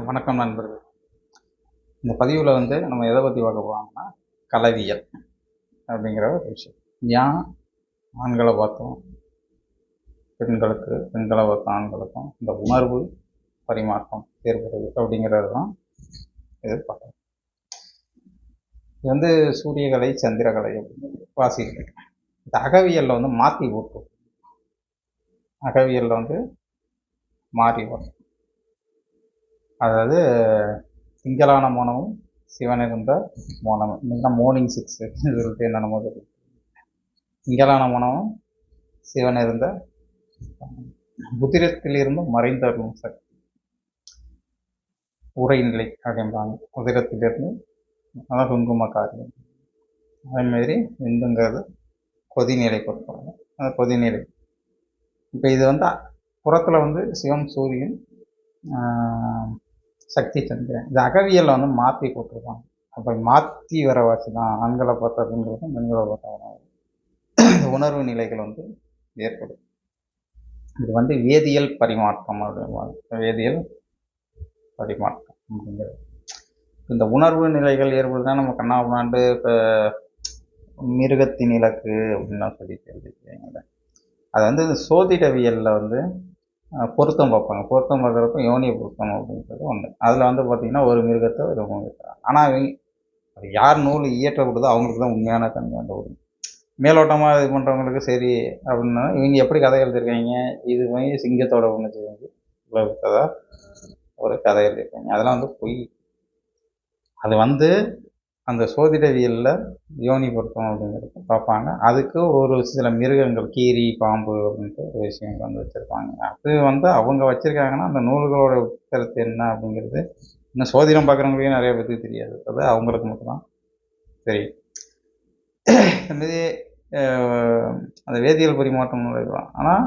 வணக்கம் நண்பர்கள். இந்த பதிவில் வந்து நம்ம எதை பற்றி பார்க்க போகிறோம்னா கலவியல் அப்படிங்கிற ஒரு விஷயம். ஏன் ஆண்களை பார்த்தோம் பெண்களுக்கு பெண்களை பார்த்தோம் ஆண்களுக்கும் இந்த உணர்வு பரிமாற்றம் ஏற்படுது அப்படிங்கிறது தான் இது பார்க்கலாம் இது வந்து சூரியகலை சந்திரகலை அப்படின்னு வாசிக்கலை இந்த அகவியலில் வந்து மாற்றி போட்டு அகவியலில் வந்து மாறி வரும் அதாவது திங்களான மோனமும் சிவன் இருந்த மோனமும் இன்னைக்கு மார்னிங் சிக்ஸ் சொல்லிட்டு என்னென்னமோ தெரியும் திங்களான மோனமும் சிவனிருந்த இருந்த புதிரத்திலிருந்து மறைந்தருளும் சக்தி உரைநிலை அப்படிம்பாங்க. உதிரத்திலிருந்து அதான் குங்கும காரியம். அதேமாரி இந்துங்கிறது கொதிநிலை கொடுப்பாங்க அந்த கொதிநிலை இப்போ இது வந்து புறத்தில் வந்து சிவன் சூரியன் சக்தி சந்திரன் இந்த அகவியலில் வந்து மாற்றி போட்டிருப்பாங்க அப்போ மாற்றி வர வச்சு தான் ஆண்களை பார்த்தா பெண்களுக்கும் பெண்களை பார்த்தா இந்த உணர்வு நிலைகள் வந்து ஏற்படும். இது வந்து வேதியியல் பரிமாற்றம் அப்படின்னு வேதியியல் பரிமாற்றம் அப்படிங்கிறது. இந்த உணர்வு நிலைகள் ஏற்படுதுன்னா நம்ம கண்ணாபுனாண்டு இப்போ மிருகத்தின் இலக்கு அப்படின்லாம் சொல்லி தெரிஞ்சுக்கிறீங்களே அது வந்து இந்த சோதிடவியலில் வந்து பொருத்தம் பார்ப்பாங்க. பொருத்தம் பார்க்குறப்ப யோனிய பொருத்தம் அப்படின்றது ஒன்று அதில் வந்து பார்த்திங்கன்னா ஒரு மிருகத்தை ஒரு மிருகத்தை ஆனால் அவங்க அது யார் நூல் இயற்றப்படுதோ அவங்களுக்கு தான் உண்மையான தன்மை அந்த ஒரு மேலோட்டமாக இது பண்ணுறவங்களுக்கு சரி அப்படின்னா இவங்க எப்படி கதை எழுதியிருக்காங்க? இது மாதிரி சிங்கத்தோட ஒன்று செஞ்சு உலகத்ததா ஒரு கதை எழுதியிருக்காங்க. அதெல்லாம் வந்து பொய். அது வந்து அந்த சோதிடவியலில் யோனி பொருத்தம் அப்படிங்கிறது பார்ப்பாங்க. அதுக்கு ஒரு சில மிருகங்கள் கீரி பாம்பு அப்படின்ட்டு ஒரு விஷயங்கள் வந்து வச்சுருப்பாங்க. அது வந்து அவங்க வச்சுருக்காங்கன்னா அந்த நூல்களோட உத்தரத்து என்ன அப்படிங்கிறது இன்னும் சோதிடம் பார்க்குறவங்களுக்கே நிறைய பேருக்கு தெரியாது. அது அவங்களுக்கு மட்டும்தான் தெரியும். இதுமாரி அந்த வேதியியல் பரிமாற்றம் நுழைவான் ஆனால்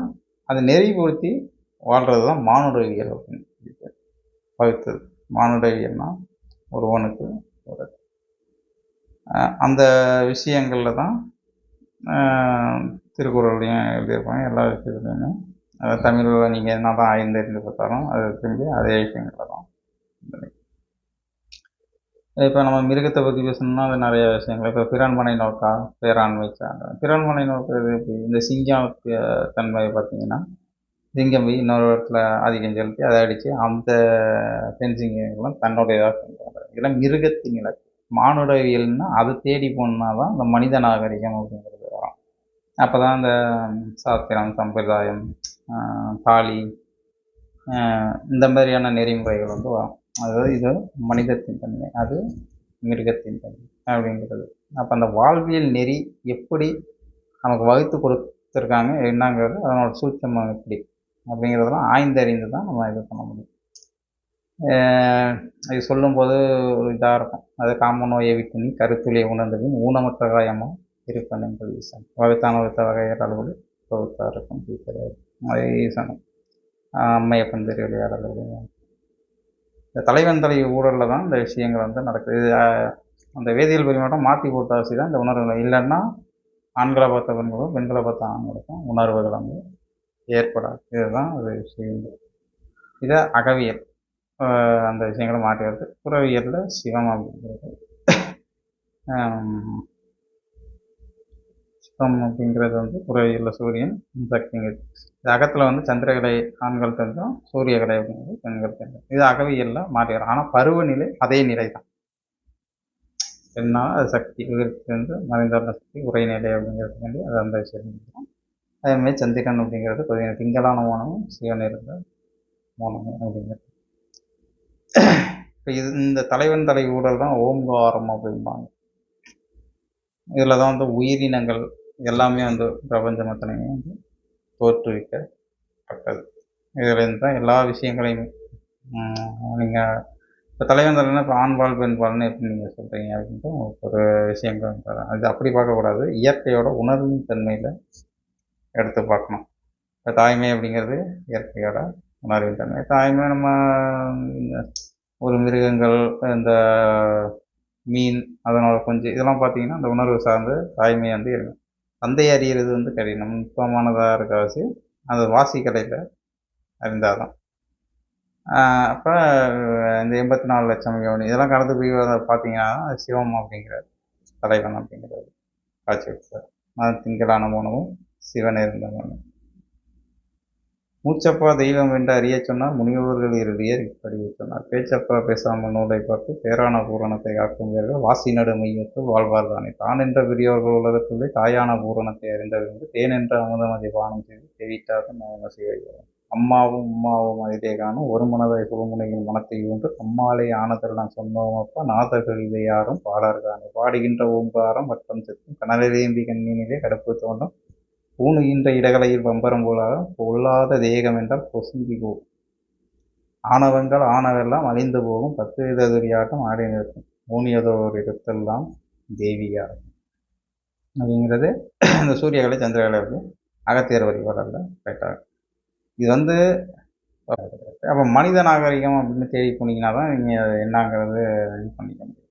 அதை நெறிப்படுத்தி வாழ்கிறது தான் மானுடவியல் அப்படின்னு சொல்லிட்டு வகுத்தது. மானுடவியல்னால் ஒருவனுக்கு ஒரு அந்த விஷயங்களில் தான் திருக்குறள்லையும் எழுதியிருப்பாங்க எல்லா விஷயத்துலையுமே. அதாவது தமிழில் நீங்கள் என்ன தான் ஆய்ந்தறிந்து பார்த்தாலும் அது திரும்பி அதே விஷயங்களில் தான். இப்போ நம்ம மிருகத்தை பற்றி பேசணும்னா அது நிறைய விஷயங்கள். இப்போ பிறன்மனை நோக்கா பேராண்மை சார்ந்த. பிறன்மனை நோக்கிறது எப்படி? இந்த சிங்கம் தன்மையை பார்த்தீங்கன்னா சிங்கம் போய் இன்னொரு இடத்துல ஆதிக்கம் செலுத்தி அதை அடித்து அந்த பெண் சிங்கங்களும் தன்னுடையதாக சொல்லுவாங்க இதெல்லாம் மிருகத்தின் இலக்கு. மானுடவியல்னா அதை தேடி போனால் தான் இந்த மனித நாகரிகம் அப்படிங்கிறது வரும். அப்போ தான் இந்த சாஸ்திரம் சம்பிரதாயம் தாலி இந்த மாதிரியான நெறிமுறைகள் வந்து வரும். அதாவது இது மனிதத்தின் தன்மை அது மிருகத்தின் தன்மை அப்படிங்கிறது. அப்போ அந்த வாழ்வியல் நெறி எப்படி நமக்கு வகுத்து கொடுத்துருக்காங்க என்னங்கிறது அதனோட சூட்சமம் எப்படி அப்படிங்கிறதெல்லாம் ஆய்ந்தறிந்து தான் நம்ம இது பண்ண முடியும். அது சொல்லும்போது ஒரு இதாக இருக்கும். அது காம நோயை விட்டு கருத்துளியை உணர்ந்தபின் ஊனமற்ற காயமாக இருப்பேன் ஈசன். வகுத்தான வகுத்த வகையர் அளவில் தொகுத்தா இருக்கும். அது ஈசனம் அம்மையப்பன் தெரிய இந்த தலைவன் தலை ஊழலில் தான் இந்த விஷயங்கள் வந்து நடக்குது. இது அந்த வேதியியல் பரிமாற்றம் மாற்றி போட்டாசி தான் இந்த உணர்வுகள். இல்லைன்னா ஆண்களை பார்த்த பெண்களும் பெண்களை பார்த்த ஆண்களுக்கும் உணர்வுகள் வந்து ஏற்படாது. இதுதான் ஒரு விஷயங்கள் இதை அகவியல். அந்த விஷயங்களை மாற்றி வருது புறவியலில் சிவம் அப்படிங்கிறது. சிவம் அப்படிங்கிறது வந்து புறவியலில் சூரியன் சக்திங்கிறது இது அகத்தில் வந்து சந்திரகலை ஆண்கள் தெரிஞ்சோம் சூரியகலை அப்படிங்கிறது பெண்கள் தெரிஞ்சோம் இது அகவியலில் மாற்றி வரும் ஆனால் பருவநிலை அதே நிலை தான். என்ன அது சக்தி. உயிருக்கு வந்து மறைந்தார்ந்த சக்தி உரைநிலை அப்படிங்கிறது வேண்டி அது அந்த விஷயம் அதேமாதிரி சந்திரன் அப்படிங்கிறது கொஞ்சம் திங்களான மோனமும் சிவன் இருந்த மோனமும் அப்படிங்கிறது. இப்போ இது இந்த தலைவன் தலை ஊழல் தான் ஓம்காரம் அப்படிம்பாங்க. இதில் தான் வந்து உயிரினங்கள் எல்லாமே வந்து பிரபஞ்சம் வந்து தோற்றுவிக்கப்பட்டது. இதுலேருந்து தான் எல்லா விஷயங்களையும் நீங்கள் இப்போ தலைவன் தலைனா இப்போ ஆண்பால் பெண்பால்னு எப்படி நீங்கள் சொல்கிறீங்க அப்படின்ட்டு ஒரு விஷயங்கள் தரேன். அது அப்படி பார்க்கக்கூடாது இயற்கையோட உணர்வின் தன்மையில் எடுத்து பார்க்கணும். இப்போ தாய்மை அப்படிங்கிறது இயற்கையோட உணர்வின் தன்மை. தாய்மை நம்ம ஒரு மிருகங்கள் இந்த மீன் அதனோட கொஞ்சம் இதெல்லாம் பார்த்தீங்கன்னா அந்த உணர்வு சார்ந்து தாய்மை வந்து இருக்கும். தந்தை அறிகிறது வந்து கடினம். நுட்பமானதாக இருக்கவாசி அந்த வாசி கடையில் அறிந்தாதான். அப்போ இந்த எண்பத்தி நாலு லட்சம் யோனி இதெல்லாம் கடந்து போய் பார்த்தீங்கன்னா சிவம் அப்படிங்கிறார். தலைவன் அப்படிங்கிறது காட்சி கொடுத்தார் அது திங்களான மூணமும் சிவன் இருந்த உணவு மூச்சப்பா தெய்வம் என்று அறிய சொன்னார் முனிவர்கள் இறுதியர் இப்படி சொன்னார். பேச்சப்பா பேசாமல் நூலை பார்த்து பேரான பூரணத்தை ஆக்கும் வீரர்கள் வாசி நடு மையத்தில் வாழ்வார் தானே. தான் என்ற பெரியவர்கள் உலகத்துள்ளே தாயான பூரணத்தை அறிந்தவர்கள் தேன் என்ற அமுதமதி பானம் செய்து தெரிவித்தார்கள் நம்ம அம்மாவும் உம்மாவும் அதிலே காணும் ஒரு மனதை சுகமுனையின் மனத்தை உண்டு அம்மாளே ஆனதில் நான் சொன்னோமப்பா நாதர்கள் இதை யாரும் பாடார்கானே பாடுகின்ற ஓங்காரம் வட்டம் செத்தும் கனலேந்தி கண்ணினிலே கடப்பு தோன்றும் பூணுகின்ற இடகலையில் பம்பரம் போலாக பொல்லாத தேகம் என்றால் பொசுங்கி போ. ஆணவங்கள் ஆணவெல்லாம் அழிந்து போகும். பத்து விததுரியாட்டம் ஆடி நிற்கும். ஊனியதோர் இடத்தெல்லாம் தேவியா அப்படிங்கிறது இந்த சூரியகலை சந்திரகலை வந்து அகத்தியர் வரிபாடல்ல ரைட்டாக இது வந்து அப்போ மனித நாகரிகம் அப்படின்னு தேடி போனீங்கன்னா தான் நீங்கள் என்னங்கிறது இது பண்ணிக்க முடியும்.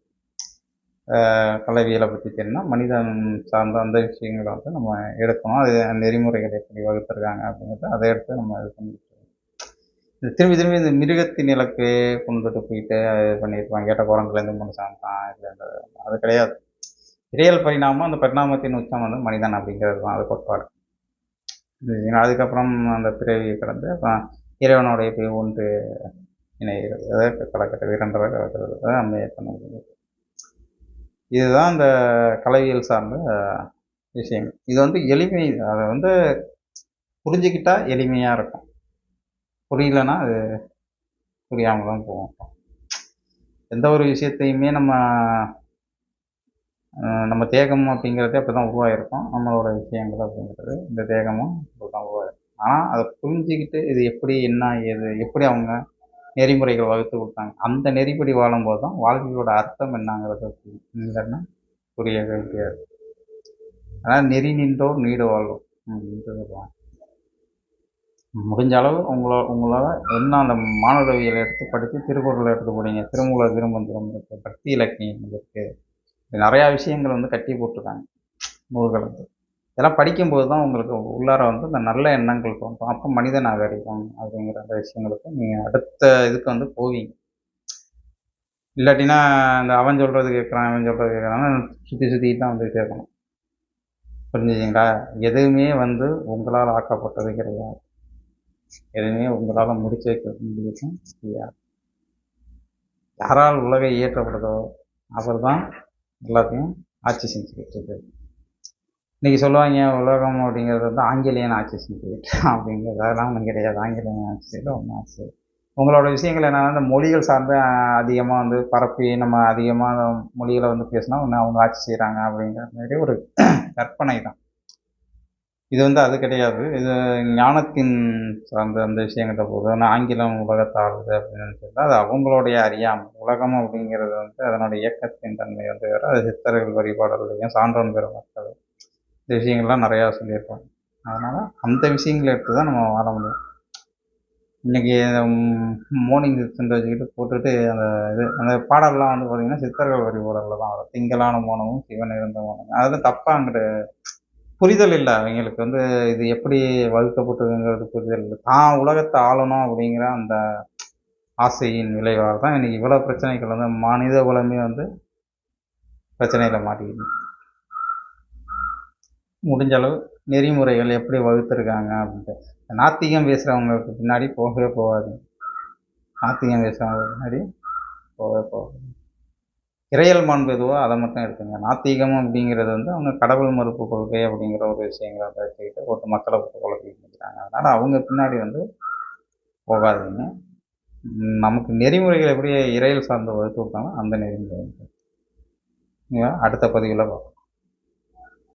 கலவியலை பற்றி தெரியும்னா மனிதன் சார்ந்த அந்த விஷயங்களை வந்து நம்ம எடுக்கணும். அது நெறிமுறைகள் எப்படி வகுத்துருக்காங்க அப்படிங்கிறத அதை எடுத்து நம்ம இது பண்ணிட்டு இந்த திரும்பி திரும்பி இந்த மிருகத்தின் இலக்கு கொண்டுட்டு போயிட்டு இது பண்ணியிருப்பாங்க. கேட்ட குரங்குலேருந்து மூணு தான் இல்லை அது கிடையாது. இறையல் பரிணாமம் அந்த பரிணாமத்தின் உச்சம் வந்து மனிதன் அப்படிங்கிறது தான் அது கோட்பாடு. அதுக்கப்புறம் அந்த பிறவியை கடந்து அப்புறம் இறைவனுடைய போய் ஒன்று இணைகிறது. அதாவது கலக்கட்டு இரண்டரை கலக்கிறது அம்மையை பண்ண முடியும் இதுதான் அந்த கலவியல் சார்ந்த விஷயம் இது வந்து எளிமை அதை வந்து புரிஞ்சுக்கிட்டா எளிமையாக இருக்கும். புரியலன்னா அது புரியாமல் தான் போகும். எந்த ஒரு விஷயத்தையுமே நம்ம நம்ம தேகம் அப்படிங்கிறதே அப்படி தான் உருவாகிருக்கும் நம்மளோட விஷயங்கள் அப்படிங்கிறது இந்த தேகமும் அப்படி தான் உருவாகிருக்கும் ஆனால் அதை புரிஞ்சுக்கிட்டு இது எப்படி என்ன ஏது எப்படி அவங்க நெறிமுறைகள் வகுத்து கொடுத்தாங்க. அந்த நெறிப்படி வாழும்போது தான் வாழ்க்கையோட அர்த்தம் என்னங்கிறத இல்லைன்னா புரியவே முடியாது ஆனால் நெறி நின்றோர் நீடு வாழ்வோம் அப்படின்றது முடிஞ்ச அளவு உங்களோ உங்களால் என்ன அந்த மாணவவியல் எடுத்து படித்து திருக்குறளை எடுத்து படிங்க திருமூல திரும்ப இருக்குது பக்தி இலக்கியம் இருக்குது நிறையா விஷயங்கள் வந்து கட்டி போட்டிருக்காங்க நூல்களுக்கு. இதெல்லாம் படிக்கும்போது தான் உங்களுக்கு உள்ளார வந்து இந்த நல்ல எண்ணங்கள் தோன்றும். அப்போ மனித நாகரிகம் அப்படிங்கிற அந்த விஷயங்களுக்கு நீங்கள் அடுத்த இதுக்கு வந்து போவீங்க. இல்லாட்டினா இந்த அவன் சொல்கிறது கேட்குறான் அவன் சொல்கிறது கேட்குறான் சுற்றி சுற்றி தான் வந்து கேட்கணும். புரிஞ்சுச்சிங்களா எதுவுமே வந்து உங்களால் ஆக்கப்பட்டது கிடையாது. எதுவுமே உங்களால் முடிச்சு வைக்க முடியும் கிடையாது. யாரால் உலகை இயற்றப்படுதோ அவர் தான் எல்லாத்தையும் ஆட்சி செஞ்சுக்கிட்டு இருக்கு இன்றைக்கி சொல்லுவாங்க உலகம் அப்படிங்கிறது வந்து ஆங்கிலேயன் ஆட்சி செஞ்சுக்கிட்டு அப்படிங்கிறது. அதெல்லாம் ஒன்றும் கிடையாது. ஆங்கிலேயன் ஆட்சி செய்யல ஒன்றும் ஆட்சி உங்களோட விஷயங்கள் என்னென்னா இந்த மொழிகள் சார்ந்து அதிகமாக வந்து பரப்பி நம்ம அதிகமாக மொழிகளை வந்து பேசினா ஒன்று அவங்க ஆட்சி செய்கிறாங்க அப்படிங்கிற மாதிரி ஒரு கற்பனை தான். இது வந்து அது கிடையாது. இது ஞானத்தின் சார்ந்த அந்த விஷயங்கிட்ட போகுது. ஆனால் ஆங்கிலம் உலகத்தாளுது அப்படின்னு சொல்லிட்டு அது அவங்களுடைய அறியாமல் உலகம் அப்படிங்கிறது வந்து அதனுடைய இயக்கத்தின் தன்மை வந்து வேறு அது சித்தர்கள் வழிபாடுகளையும் சான்றோன் பெறும் மக்கள் இந்த விஷயங்கள்லாம் நிறையா சொல்லியிருப்பாங்க. அதனால் அந்த விஷயங்களை எடுத்து தான் நம்ம வாழ முடியும். இன்றைக்கி மார்னிங் சென்ட் வச்சுக்கிட்டு போட்டுட்டு அந்த இது அந்த பாடல்லாம் வந்து பார்த்திங்கன்னா சித்தர்கள் வரி பாடலில் தான் வரும். திங்களான மோனமும் சிவன் இருந்த மோனமும் அதில் தப்பாக அங்கிட்டு புரிதல் இல்லை. அவங்களுக்கு வந்து இது எப்படி வகுக்கப்பட்டதுங்கிறது புரிதல் இல்லை. தான் உலகத்தை ஆளணும் அப்படிங்கிற அந்த ஆசையின் விளைவாக தான் இன்றைக்கி இவ்வளோ பிரச்சனைகள் வந்து மனித குலமே வந்து பிரச்சனையில் மாட்டிக்கிது. முடிஞ்ச அளவு நெறிமுறைகள் எப்படி வகுத்துருக்காங்க அப்படின்ட்டு. நாத்திகம் பேசுகிறவங்களுக்கு பின்னாடி போகவே போகாது. நாத்திகம் பேசுகிறவங்களுக்கு பின்னாடி போகவே போகாது. இறையல் மாண்பு எதுவோ அதை மட்டும் எடுத்துங்க. நாத்திகம் அப்படிங்கிறது வந்து அவங்க கடவுள் மறுப்பு கொள்கை அப்படிங்கிற ஒரு விஷயங்களை வச்சுக்கிட்டு ஒரு மக்களை குழப்பிட்டு நிற்கிறாங்க அதனால் அவங்க பின்னாடி வந்து போகாதுங்க. நமக்கு நெறிமுறைகள் எப்படி இறையல் சார்ந்த வகுத்து விட்டாங்களோ அந்த நெறிமுறை அடுத்த பதிவில் பார்ப்போம்.